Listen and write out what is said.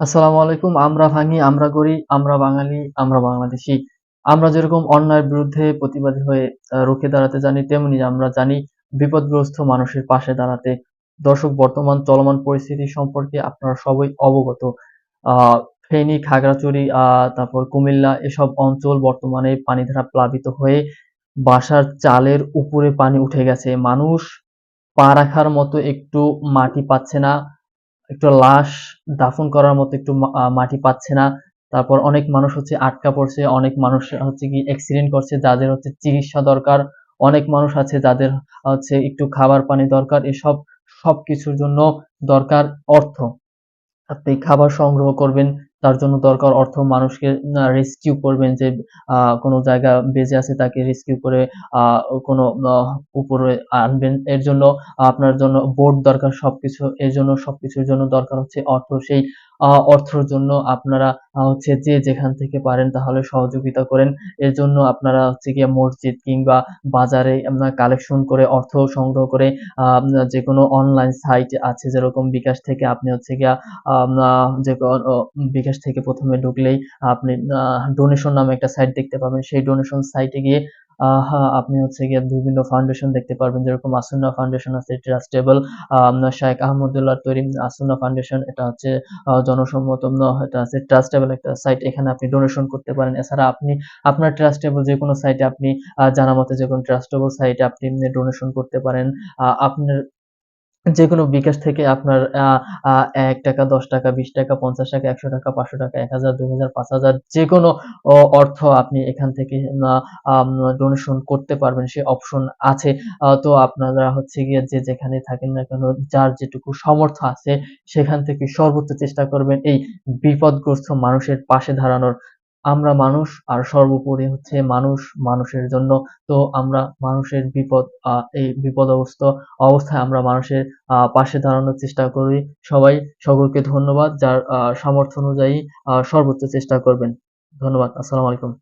আসসালামু আলাইকুম। আমরা ভাঙি, আমরা গড়ি, আমরা বাঙালি, আমরা বাংলাদেশী। আমরা যেরকম অন্যায়ের বিরুদ্ধে প্রতিবাদী হয়ে রুখে দাঁড়াতে জানি, তেমনি আমরা জানি বিপদগ্রস্ত মানুষের পাশে দাঁড়াতে। দর্শক বর্তমান চলমান পরিস্থিতি সম্পর্কে আপনারা সবাই অবগত। আ ফেনী, খাগড়াছড়ি, আ তারপর কুমিল্লা এসব অঞ্চল বর্তমানে পানি দ্বারা প্লাবিত হয়ে বাসার চালের উপরে পানি উঠে গেছে। মানুষ পা রাখার মতো একটু মাটি পাচ্ছে না। একটু লাশ দাফন করার মতো একটু মাটি পাচ্ছে না। তারপর অনেক মানুষ হচ্ছে আটকা পড়ছে, অনেক মানুষ হচ্ছে কি অ্যাক্সিডেন্ট করছে, যাদের হচ্ছে চিকিৎসা দরকার। অনেক মানুষ আছে যাদের হচ্ছে একটু খাবার পানি দরকার। এসব সব কিছুর জন্য দরকার অর্থ। আপনি খাবার সংগ্রহ করবেন, তার জন্য দরকার অর্থ। মানুষকে রেস্কিউ করবেন যে কোন জায়গা বেঁচে আছে তাকে রেস্কিউ করে কোন উপরে আনবেন। এর জন্য আপনার জন্য বোট দরকার সবকিছু। এর জন্য সবকিছুর জন্য দরকার হচ্ছে অর্থ। সেই অর্থের জন্য আপনারা হচ্ছে যে যেখান থেকে পারেন তাহলে সহযোগিতা করেন। এর জন্য আপনারা হচ্ছে গিয়ে মসজিদ কিংবা বাজারে কালেকশন করে অর্থ সংগ্রহ করে আ যেকোনো অনলাইন সাইট আছে যেরকম বিকাশ থেকে আপনি হচ্ছে গিয়া যে অ বিকাশ থেকে ১ম এ ঢুকলেই আপনি ডোনেশন নামে একটা সাইট দেখতে পাবেন। সেই ডোনেশন সাইটে গিয়ে আপনি হচ্ছে গিয়ে বিভিন্ন ফাউন্ডেশন দেখতে পারবেন। যেরকম আসুন্নাহ ফাউন্ডেশন আছে, ট্রাস্টেবল আ শায়েখ আহমদুল্লাহ তৈরি আসুন্নাহ ফাউন্ডেশন এটা হচ্ছে জনসম্মত এটা আছে ট্রাস্টেবল একটা সাইট। এখানে আপনি ডোনেশন করতে পারেন। এছাড়া আপনি আপনার ট্রাস্টেবল যেকোনো সাইটে আপনি জানা মতে যে কোনো ট্রাস্টেবল সাইটে আপনি ডোনেশন করতে পারেন। আ আপনার যেকোনো বিকাশ থেকে আপনার আ আ ৳১, ৳১০, ৳২০, ৳৫০, ৳১০০, ৳৫০০, ৳১০০০, ৳২০০০, ৳৫০০০ যেকোনো অ অর্থ আপনি এখান থেকে ডোনেশন করতে পারবেন। সে অপশন আছে। তো আপনারা হচ্ছে গিয়ে যে যেখানে থাকেন না কেন যার যেটুকু সামর্থ্য আছে সেখান থেকে সর্বোচ্চ চেষ্টা করবেন এই বিপদগ্রস্ত মানুষের পাশে দাঁড়ানোর। আমরা মানুষ আর সর্বোপরি হচ্ছে মানুষ মানুষের জন্য। তো আমরা মানুষের বিপদ আহ, এই বিপদগ্রস্ত অবস্থায় আমরা মানুষের আহ, পাশে দাঁড়ানোর চেষ্টা করি। সবাই সকলকে ধন্যবাদ। যার আহ, সামর্থ্য অনুযায়ী আহ, সর্বোচ্চ চেষ্টা করবেন। ধন্যবাদ। আসসালামু আলাইকুম।